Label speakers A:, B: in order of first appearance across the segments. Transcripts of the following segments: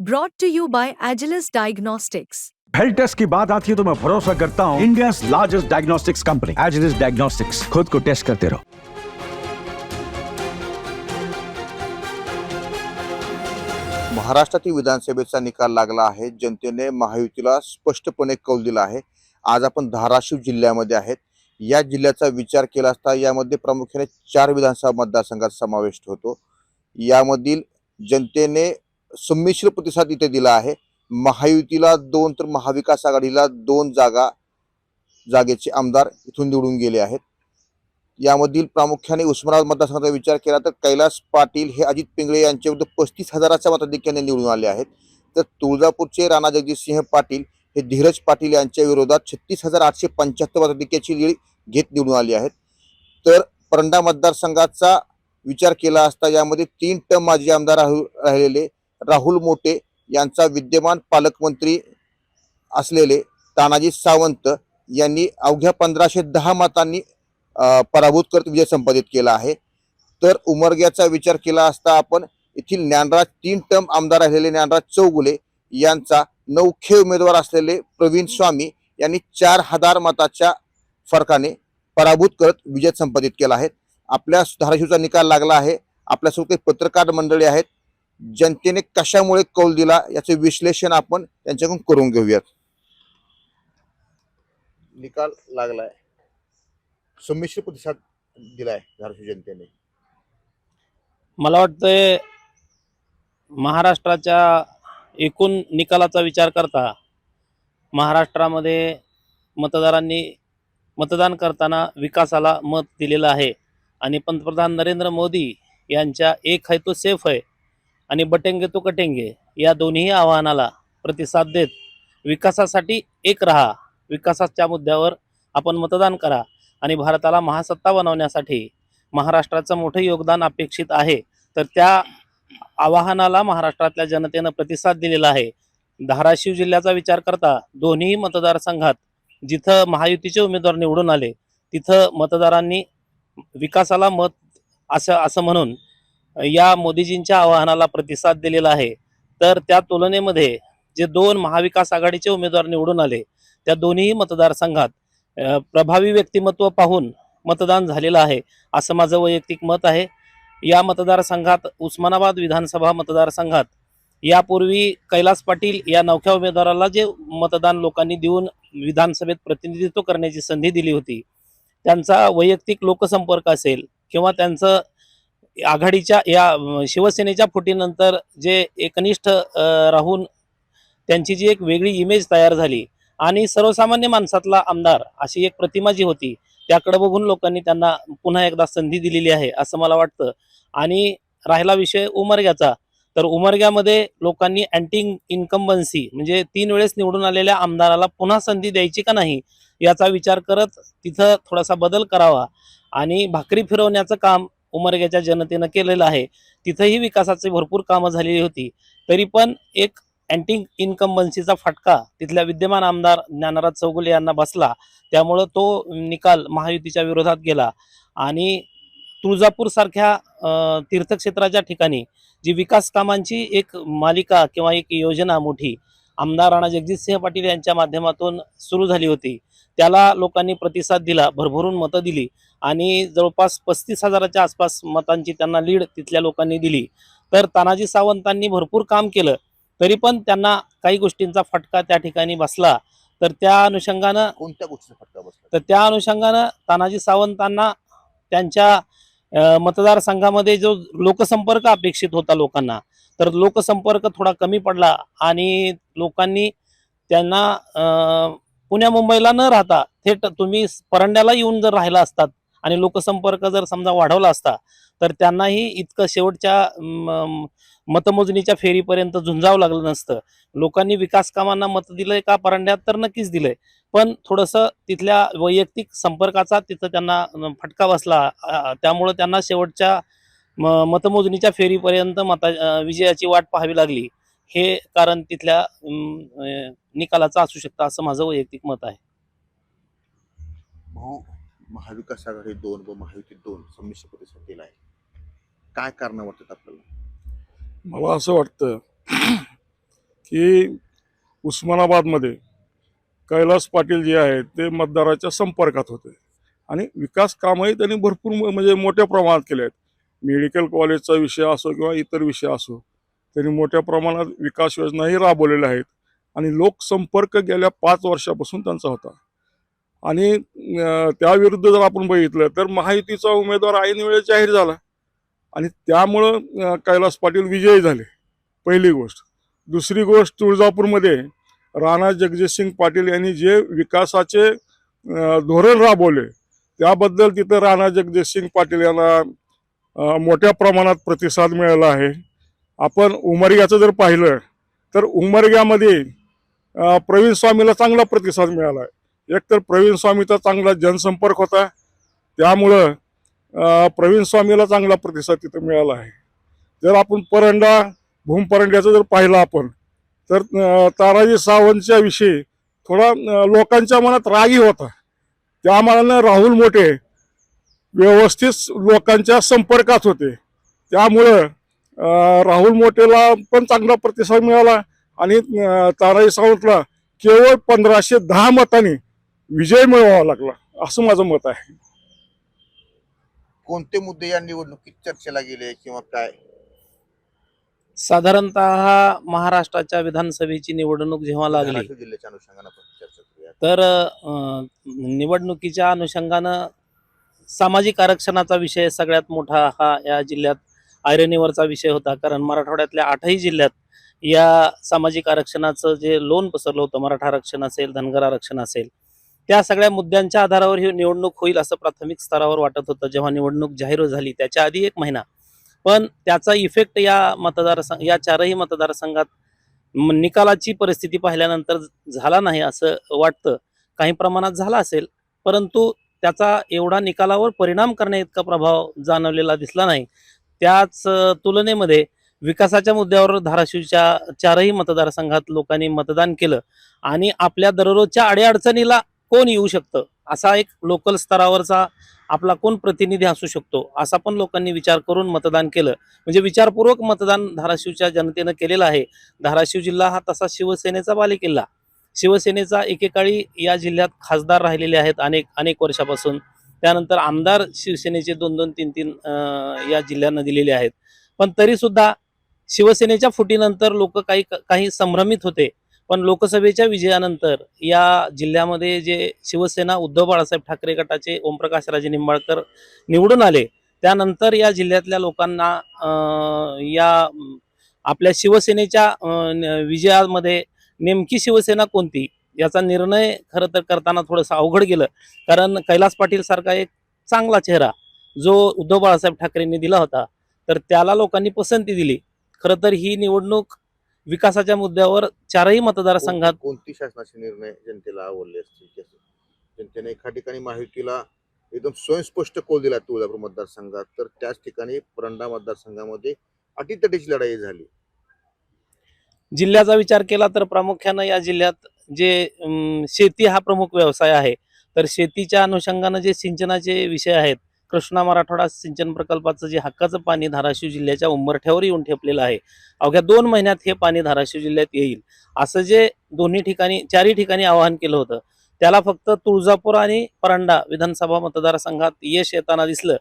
A: Brought to you by Agilus Diagnostics.
B: Health test की बात आती है तो मैं भरोसा करता हूँ India largest diagnostics company Agilus diagnostics खुद को टेस्ट करते रहो
C: महाराष्ट्रातील विधानसभेचा निकाल लागला आहे. जनतेने महायुतीला स्पष्टपणे कौल दिला आहे. आज आपण धाराशिव जिल्ह्यामध्ये आहेत. या जिल्ह्याचा विचार केला असता यामध्ये प्रामुख्याने चार विधानसभा मतदारसंघात समावेश होतो. यामधील जनतेने संमिश्र प्रतिसाद इथे दिला आहे. महायुतीला दोन तर महाविकास आघाडीला दोन जागा जागेचे आमदार इथून निवडून गेले आहेत. यामधील प्रामुख्याने उस्मानाबाद मतदारसंघाचा विचार केला तर कैलास पाटील हे अजित पिंगळे यांच्याविरुद्ध पस्तीस हजाराच्या मताधिक्याने निवडून आले आहेत. तर तुळजापूरचे राणा जगजितसिंह पाटील हे धीरज पाटील यांच्या विरोधात छत्तीस हजार आठशे पंच्याहत्तर मताधिक्याची लीड घेत निवडून आली आहेत. तर परंडा मतदारसंघाचा विचार केला असता यामध्ये तीन टर्म माजी आमदार राहू राहिलेले राहुल मोटे यांचा विद्यमान पालकमंत्री असलेले तानाजी सावंत यांनी अवघ्या पंधराशे दहा मतांनी पराभूत करत विजय संपादित केला आहे. तर उमरग्याचा विचार केला असता आपण येथील ज्ञानराज तीन टर्म आमदार असलेले ज्ञानराज चौगुले यांचा नौखे उमेदवार असलेले प्रवीण स्वामी यांनी चार हजार मताच्या फरकाने पराभूत करत विजय संपादित केला आहे. आपल्या धाराशिवचा निकाल लागला आहे. आपल्यासोबत काही पत्रकार मंडळी आहेत. जनतेने कशामुळे कौल दिला याचे विश्लेषण आपण त्यांच्याकडून करून घेऊयात. निकाल लागलाय. संमिश्र प्रतिसाद दिलाय धाराशिव जनतेने.
D: मला वाटतंय महाराष्ट्राच्या एकूण निकालाचा विचार करता महाराष्ट्रामध्ये मतदारांनी मतदान करताना विकासाला मत दिलेलं आहे. आणि पंतप्रधान नरेंद्र मोदी यांच्या एक है तो सेफ है आणि बटेंगे तो कटेंगे या दोन्ही आव्हानाला प्रतिसाद देत विकासासाठी एक राहा. विकासाच्या मुद्द्यावर आपण मतदान करा आणि भारताला महासत्ता बनवण्यासाठी महाराष्ट्राचं मोठं योगदान अपेक्षित आहे. तर त्या आवाहनाला महाराष्ट्रातल्या जनतेनं प्रतिसाद दिलेला आहे. धाराशिव जिल्ह्याचा विचार करता दोन्ही मतदारसंघात जिथं महायुतीचे उमेदवार निवडून आले तिथं मतदारांनी विकासाला मत असं असं म्हणून या मोदीजींच्या आवाहनाला प्रतिसाद दिलेला आहे. तर त्या तुलनेमध्ये जे दोन महाविकास आघाडीचे उमेदवार निवडून आले त्या दोन्ही मतदारसंघात प्रभावी व्यक्तिमत्व पाहून मतदान झालेलं आहे असं माझं वैयक्तिक मत आहे. या मतदारसंघात उस्मानाबाद विधानसभा मतदारसंघात यापूर्वी कैलास पाटील या नवख्या उमेदवाराला जे मतदान लोकांनी देऊन विधानसभेत प्रतिनिधित्व करण्याची संधी दिली होती त्यांचा वैयक्तिक लोकसंपर्क असेल किंवा त्यांचं आघाडीच्या या शिवसेनेच्या फुटीनंतर जे एकनिष्ठ राहून त्यांची जी एक वेगळी इमेज तयार झाली आणि सर्वसामान्य माणसातला आमदार अशी एक प्रतिमा जी होती त्याकडे बघून लोकांनी त्यांना पुन्हा एकदा संधी दिलेली आहे असं मला वाटतं. आणि राहिला विषय उमरग्याचा. तर उमरग्यामध्ये लोकांनी अँटी इन्कम्बन्सी म्हणजे तीन वेळेस निवडून आलेल्या आमदाराला पुन्हा संधी द्यायची का नाही याचा विचार करत तिथं थोडासा बदल करावा आणि भाकरी फिरवण्याचं काम उमरग्याच्या जनतेनं केलेलं आहे. तिथंही विकासाची भरपूर कामं झालेली होती. तरी पण एक अँटी इन्कम्बन्सीचा फटका तिथल्या विद्यमान आमदार ज्ञानराज चौगुले यांना बसला. त्यामुळं तो निकाल महायुतीच्या विरोधात गेला. आणि तुळजापूर सारख्या तीर्थक्षेत्राच्या ठिकाणी जी विकास कामांची एक मालिका किंवा एक योजना मोठी आमदार राणा जगजितसिंह पाटील यांच्या माध्यमातून सुरू झाली होती. त्याला लोकांनी प्रतिसाद दिला भरभरून मतं दिली. आणि जवळपास पस्तीस हजाराच्या आसपास मतांची त्यांना लीड तिथल्या लोकांनी दिली. तर तानाजी सावंतांनी भरपूर काम केलं तरी पण त्यांना काही गोष्टींचा फटका त्या ठिकाणी बसला. तर त्या अनुषंगानं
C: कोणत्या गोष्टीचा फटका बसला?
D: तर त्या अनुषंगानं तानाजी सावंतांना त्यांच्या मतदारसंघामध्ये जो लोकसंपर्क अपेक्षित होता लोकांना तर लोकसंपर्क थोडा कमी पडला आणि लोकांनी त्यांना पुण्या मुंबईला न राहता थेट तुम्ही परंड्याला येऊन जर राहिला असतात आणि लोकसंपर्क जर समजा वाढवला असता तर त्यांनाही इतकं शेवटच्या मतमोजणीच्या फेरीपर्यंत झुंजावं लागलं नसतं. लोकांनी विकास कामांना मत दिलंय का परंड्यात तर नक्कीच दिलंय. पण थोडंसं तिथल्या वैयक्तिक संपर्काचा तिथं त्यांना फटका बसला त्यामुळं त्यांना शेवटच्या मतमोजणीच्या फेरीपर्यंत मता विजयाची वाट पाहावी लागली. हे कारण तिथल्या निकालाचं असू शकतं असं माझं वैयक्तिक मत आहे.
C: महाविकास आघाडी दोन व महायुती दोन संमिश्र प्रतिसाद आहे. काय कारण वाटतात आपल्याला?
E: मला असं वाटतं की उस्मानाबादमध्ये कैलास पाटील जे आहेत ते मतदाराच्या संपर्कात होते. आणि विकास कामही त्यांनी भरपूर म- म्हणजे मोठ्या प्रमाणात केले आहेत. मेडिकल कॉलेजचा विषय असो किंवा इतर विषय असो त्यांनी मोठ्या प्रमाणात विकास योजनाही राबवलेल्या आहेत. आणि लोकसंपर्क गेल्या पाच वर्षापासून त्यांचा होता. आणि त्याविरुद्ध जर आपण बघितलं तर महायुतीचा उमेदवार ऐन वेळेस जाहीर झाला. आणि त्यामुळं कैलास पाटील विजयी झाले. पहिली गोष्ट. दुसरी गोष्ट तुळजापूरमध्ये राणा जगजितसिंग पाटील यांनी जे विकासाचे धोरण राबवले त्याबद्दल तिथं राणा जगजितसिंग पाटील यांना मोठ्या प्रमाणात प्रतिसाद मिळाला आहे. आपण उमरग्याचं जर पाहिलं तर उमरग्यामध्ये प्रवीण स्वामीला चांगला प्रतिसाद मिळाला आहे. एकतर प्रवीण स्वामीचा चांगला जनसंपर्क होता. त्यामुळं प्रवीण स्वामीला चांगला प्रतिसाद तिथं मिळाला आहे. जर आपण परंडा भूमपरंड्याचं जर पाहिलं आपण तर ताराजी सावंतच्या विषयी थोडा लोकांच्या मनात रागी होता. त्या मानानं राहुल मोठे व्यवस्थित लोकांच्या संपर्कात होते. त्यामुळं राहुल मोठेला पण चांगला प्रतिसाद मिळाला आणि ताराई सावंतला केवळ पंधराशे दहा मतांनी विजय मिळवावा लागला असं माझं मत आहे.
C: कोणते मुद्दे या निवडणुकीत चर्चेला गेले किंवा काय?
D: साधारणतः महाराष्ट्राच्या विधानसभेची निवडणूक जेव्हा लागली
C: धाराशिव जिल्ह्याच्या अनुषंगाने आपण चर्चा करूया.
D: तर अं, निवडणुकीच्या अनुषंगानं सामाजिक आरक्षणाचा विषय सगळ्यात मोठा हा या जिल्ह्यात आयरनीवरचा विषय होता. कारण मराठवाड्यातल्या आठही जिल्ह्यात या सामाजिक आरक्षणाचं जे लोन पसरलं होतं मराठा आरक्षण असेल धनगर आरक्षण असेल त्या सगळ्या मुद्द्यांच्या आधारावर ही निवडणूक होईल असं प्राथमिक स्तरावर वाटत होतं जेव्हा निवडणूक जाहीर झाली. त्याच्या आधी एक महिना. पण त्याचा इफेक्ट या मतदारसंघ या चारही मतदारसंघात निकालाची परिस्थिती पाहिल्यानंतर झाला नाही असं वाटतं. काही प्रमाणात झाला असेल परंतु त्याचा एवढा निकालावर परिणाम करण्या इतका प्रभाव जाणवलेला दिसला नाही. त्याच तुलनेमध्ये विकासाच्या मुद्द्यावर धाराशिवच्या चारही मतदारसंघात लोकांनी मतदान केलं आणि आपल्या दररोजच्या अडीअडचणीला कोण येऊ शकतं? असा एक लोकल स्तरावरचा आपला कोण प्रतिनिधी असू शकतो? असा पण लोकांनी विचार करून मतदान केलं. म्हणजे विचारपूर्वक मतदान धाराशिवच्या जनतेनं केलेलं आहे. धाराशिव जिल्हा हा तसा शिवसेनेचा बालेकिल्ला. शिवसेनेचा एकेकाळी या जिल्ह्यात खासदार राहिलेले आहेत अनेक अनेक वर्षापासून. त्यानंतर आमदार शिवसेनेचे दोन दोन तीन तीन या जिल्ह्यांना दिलेले आहेत. पण तरीसुद्धा शिवसेनेच्या फुटीनंतर लोक काही काही संभ्रमित होते. पण लोकसभेच्या विजयानंतर या जिल्ह्यामध्ये जे शिवसेना उद्धव बाळासाहेब ठाकरे गटाचे ओमप्रकाश राजे निंबाळकर निवडून आले त्यानंतर या जिल्ह्यातल्या लोकांना या आपल्या शिवसेनेच्या विजयामध्ये नेमकी शिवसेना कोणती याचा निर्णय खरं तर करताना थोडंसं अवघड गेलं. कारण कैलास पाटील सारखा एक चांगला चेहरा जो उद्धव बाळासाहेब ठाकरेंनी दिला होता तर त्याला लोकांनी पसंती दिली. खरं तर ही निवडणूक विकासाच्या मुद्द्यावर चारही मतदारसंघात
C: कोणती शासनाचे निर्णय जनतेला आवडले असतील? जनतेने एका ठिकाणी महायुतीला एकदम स्वयंस्पष्ट कोल दिला तुळजापूर मतदारसंघात तर त्याच ठिकाणी परंडा मतदारसंघामध्ये अटीतटीची लढाई झाली
D: जिल्ह्याचा विचार केला तर प्रामुख्यानं या जिल्ह्यात जे शेती हा प्रमुख व्यवसाय आहे तर शेतीच्या अनुषंगानं जे सिंचनाचे विषय आहेत कृष्णा मराठवाडा सिंचन प्रकल्पाचं जे हक्काचं पाणी धाराशिव जिल्ह्याच्या उंबरठ्यावर येऊन ठेपलेलं आहे. अवघ्या दोन महिन्यात हे पाणी धाराशिव जिल्ह्यात येईल. असं जे दोन्ही ठिकाणी चारही ठिकाणी आवाहन केलं होतं त्याला फक्त तुळजापूर आणि परंडा विधानसभा मतदारसंघात यश येताना दिसलं.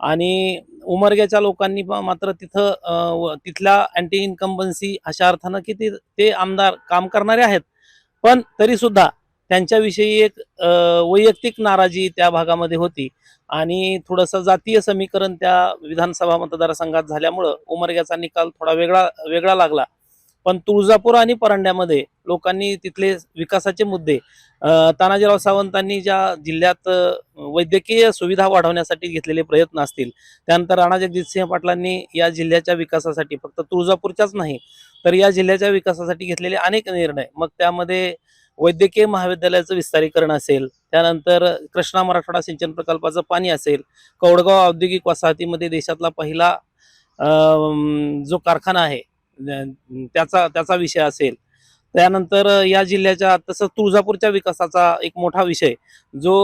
D: आणि उमरग्याच्या लोकांनी मात्र तिथं तिथल्या अँटी इन्कम्बन्सी अशा अर्थानं की ते ते आमदार काम करणारे आहेत. पण तरी सुद्धा त्यांच्याविषयी एक वैयक्तिक नाराजी त्या भागामध्ये होती. आणि थोडंसं जातीय समीकरण त्या विधानसभा मतदारसंघात झाल्यामुळं उमरग्याचा निकाल थोडा वेगळा वेगळा लागला. पण तुळजापूर आणि परांड्यामध्ये लोकांनी तिथले विकासाचे मुद्दे तानाजीराव सावंतांनी ज्या जिल्ह्यात वैद्यकीय सुविधा वाढवण्यासाठी घेतलेले प्रयत्न असतील त्यानंतर राणा जगजितसिंह पाटलांनी या जिल्ह्याच्या विकासासाठी फक्त तुळजापूरच्याच नाही तर या जिल्ह्याच्या विकासासाठी घेतलेले अनेक निर्णय. मग त्यामध्ये वैद्यकीय महाविद्यालयाचं विस्तारीकरण असेल त्यानंतर कृष्णा मराठवाडा सिंचन प्रकल्पाचं पाणी असेल कौडगाव औद्योगिक वसाहतीमध्ये देशातला पहिला जो कारखाना आहे त्याचा त्याचा विषय असेल त्यानंतर या जिल्ह्याच्या तसंच तुळजापूरच्या विकासाचा एक मोठा विषय जो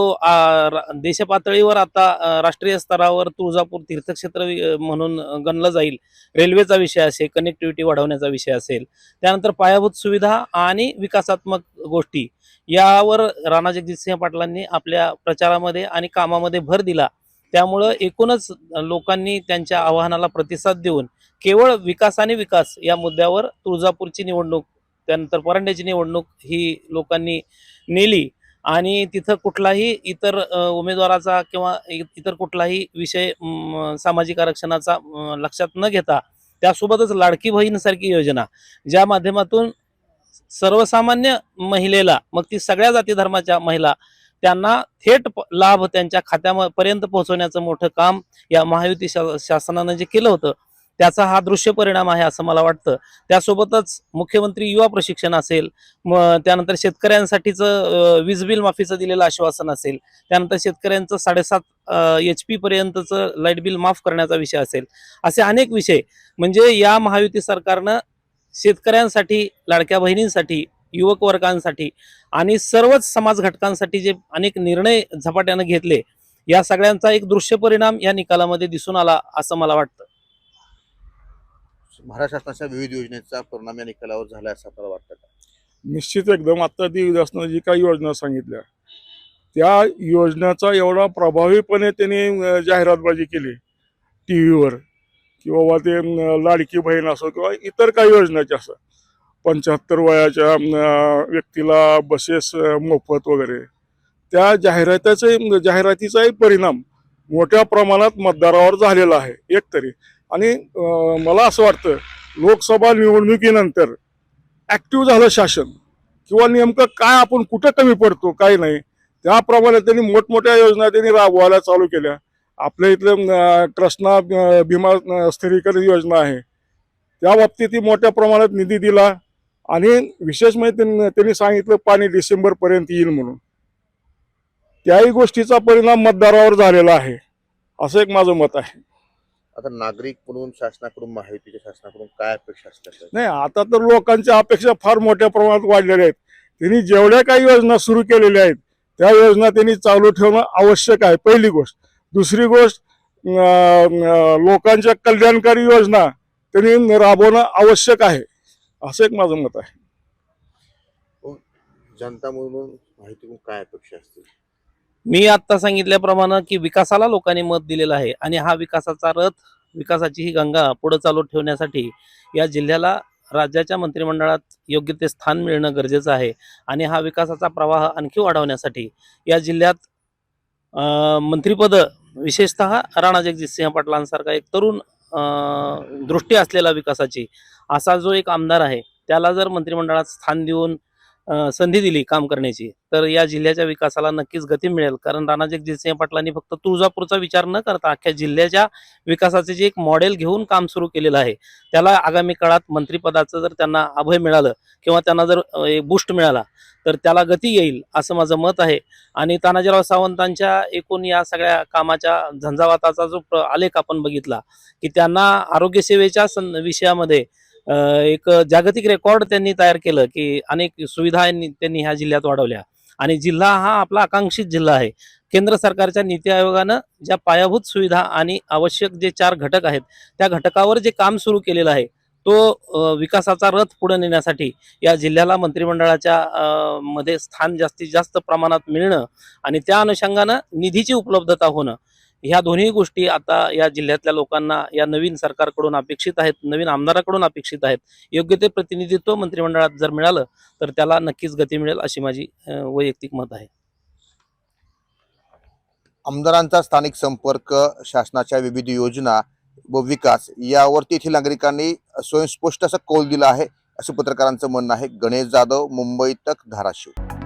D: रा- देशपातळीवर आता राष्ट्रीय स्तरावर तुळजापूर तीर्थक्षेत्र म्हणून गणलं जाईल रेल्वेचा विषय असेल कनेक्टिव्हिटी वाढवण्याचा विषय असेल त्यानंतर पायाभूत सुविधा आणि विकासात्मक गोष्टी यावर राणा जगजितसिंह पाटलांनी आपल्या प्रचारामध्ये आणि कामामध्ये भर दिला. त्यामुळं एकूणच लोकांनी त्यांच्या आवाहनाला प्रतिसाद देऊन केवळ विकास आणि विकास या मुद्द्यावर तुळजापूरची निवडणूक त्यानंतर परांड्याची निवडणूक ही लोकांनी नेली. आणि तिथं कुठलाही इतर उमेदवाराचा किंवा इतर कुठलाही विषय सामाजिक आरक्षणाचा लक्षात न घेता त्यासोबतच लाडकी बहीणसारखी योजना ज्या माध्यमातून सर्वसामान्य महिलेला मग ती सगळ्या जाती धर्माच्या महिला त्यांना थेट लाभ त्यांच्या खात्यापर्यंत पोहोचवण्याचं मोठं काम या महायुती शा- शासनानं जे केलं होतं त्याचा हा दृश्य परिणाम आहे असं मला वाटतं. त्यासोबतच मुख्यमंत्री युवा प्रशिक्षण असेल म त्यानंतर शेतकऱ्यांसाठीचं वीज बिल माफीचं दिलेलं आश्वासन असेल त्यानंतर शेतकऱ्यांचं साडेसात एच पी पर्यंतचं लाइट बिल माफ करण्याचा विषय असेल असे अनेक विषय. म्हणजे या महायुती सरकारनं शेतकऱ्यांसाठी लाडक्या बहिणींसाठी युवक वर्गांसाठी आणि सर्वच समाज घटकांसाठी जे अनेक निर्णय झपाट्यानं घेतले या सगळ्यांचा एक दृश्य परिणाम या निकालामध्ये दिसून आला असं मला वाटतं.
C: महाराष्ट्र शासनाच्या विविध योजनेचा परिणाम या निकालावर झाला असं आपल्याला वाटतं का?
E: निश्चित एकदम. आता ती शासनाने जी काही योजना सांगितल्या त्या योजनेचा एवढा प्रभावीपणे त्यांनी जाहिरातबाजी केली. टी व्हीवर किंवा ते लाडकी बहीण असो किंवा इतर काही योजनाच्या असं. पंच्याहत्तर वयाच्या व्यक्तीला बसेस मोफत वगैरे. त्या जाहिरातीचे जाहिरातीचाही परिणाम मोठ्या प्रमाणात मतदारावर झालेला आहे. एक तरी. आणि मला असं वाटतं लोकसभा निवडणुकीनंतर ॲक्टिव्ह झालं शासन. किंवा नेमकं काय आपण कुठं कमी पडतो काय नाही त्याप्रमाणे त्यांनी मोठमोठ्या योजना त्यांनी राबवायला चालू केल्या. आपल्या इथलं कृष्णा भीमा स्थिरीकरण योजना आहे. त्या बाबतीतही मोठ्या प्रमाणात निधी दिला आणि विशेष म्हणजे त्यांनी सांगितलं पाणी डिसेंबरपर्यंत येईल म्हणून. त्याही गोष्टीचा परिणाम मतदारावर झालेला आहे असं एक माझं मत आहे.
C: आता नागरिक म्हणून शासनाकडून महायुतीच्या शासनाकडून काय अपेक्षा असतात?
E: नाही आता तर लोकांच्या अपेक्षा फार मोठ्या प्रमाणात वाढलेल्या आहेत. त्यांनी जेवढ्या काही योजना सुरू केलेल्या आहेत त्या योजना त्यांनी चालू ठेवणं आवश्यक आहे पहिली गोष्ट. दुसरी गोष्ट लोकांच्या कल्याणकारी योजना त्यांनी राबवणं आवश्यक आहे. असं एक माझं मत आहे.
C: जनता म्हणून माहितीकडून काय अपेक्षा असतील?
D: मी आता सांगितल्याप्रमाणे की विकासाला लोकांनी मत दिलेलं आहे आणि हा विकासाचा रथ विकासाची ही गंगा पुढे चालू ठेवण्यासाठी या जिल्ह्याला राज्याच्या मंत्रिमंडळात योग्य ते स्थान मिळणं गरजेचं आहे. आणि हा विकासाचा प्रवाह आणखी वाढवण्यासाठी या जिल्ह्यात मंत्रिपद विशेषतः राणा जगजितसिंह पाटलांसारखा एक तरुण दृष्टी असलेला विकासाची असा जो एक आमदार आहे त्याला जर मंत्रिमंडळात स्थान देऊन संधी दिली काम करण्याची तर या जिल्ह्याच्या विकासाला नक्कीच गती मिळेल. कारण राणा जगजितसिंह पाटलांनी फक्त तुळजापूरचा विचार न करता अख्ख्या जिल्ह्याच्या विकासाचे जे एक मॉडेल घेऊन काम सुरू केलेलं आहे त्याला आगामी काळात मंत्रिपदाचं जर त्यांना अभय मिळालं किंवा त्यांना जर एक बूस्ट मिळाला तर त्याला गती येईल असं माझं मत आहे. आणि तानाजीराव सावंतांच्या एकूण या सगळ्या कामाच्या झंझावाताचा जो प्र- आलेख आपण बघितला की त्यांना आरोग्यसेवेच्या सं विषयामध्ये एक जागतिक रेकॉर्ड त्यांनी तयार केलं की अनेक सुविधा त्यांनी ह्या जिल्ह्यात वाढवल्या. आणि जिल्हा हा आपला आकांक्षित जिल्हा आहे. केंद्र सरकारच्या नीती आयोगानं ज्या पायाभूत सुविधा आणि आवश्यक जे चार घटक आहेत त्या घटकावर जे काम सुरू केलेलं आहे तो विकासाचा रथ पुढे नेण्यासाठी या जिल्ह्याला मंत्रिमंडळाच्या मध्ये स्थान जास्तीत जास्त प्रमाणात मिळणं आणि त्या अनुषंगानं निधीची उपलब्धता होणं ह्या दोन्ही गोष्टी आता या जिल्ह्यातल्या लोकांना या नवीन सरकारकडून अपेक्षित आहेत नवीन आमदाराकडून अपेक्षित आहेत. योग्य ते प्रतिनिधित्व मंत्रिमंडळात जर मिळालं तर त्याला नक्कीच गती मिळेल अशी माझी वैयक्तिक मत आहे.
C: आमदारांचा स्थानिक संपर्क शासनाच्या विविध योजना व विकास यावरती येथील नागरिकांनी स्वयंस्पष्ट असा कौल दिला आहे असं पत्रकारांचं म्हणणं आहे. गणेश जाधव मुंबई तक धाराशिव.